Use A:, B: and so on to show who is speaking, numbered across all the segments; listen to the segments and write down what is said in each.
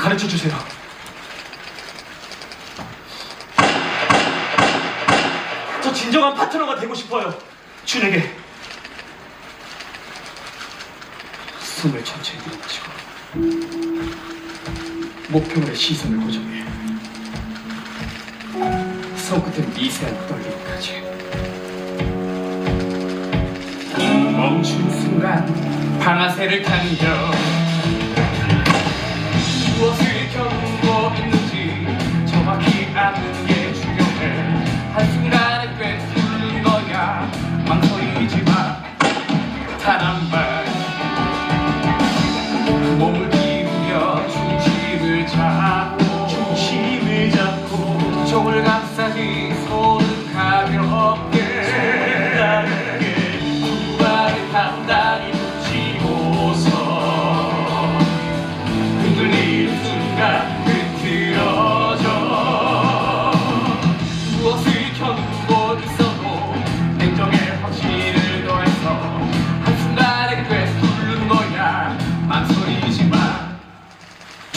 A: 가르쳐 주세요. 저 진정한 파트너가 되고 싶어요. 준에게 숨을 천천히 들이마시고 목표물의 시선을 고정해 손끝은 미세한 떨림까지 멈춘 순간 방아쇠를 당겨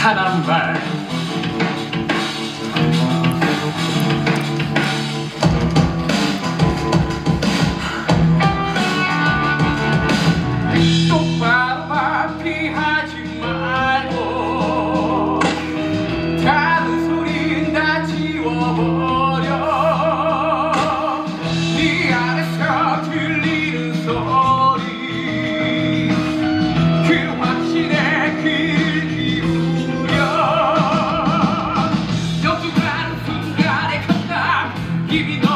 A: 단 한 발 give you no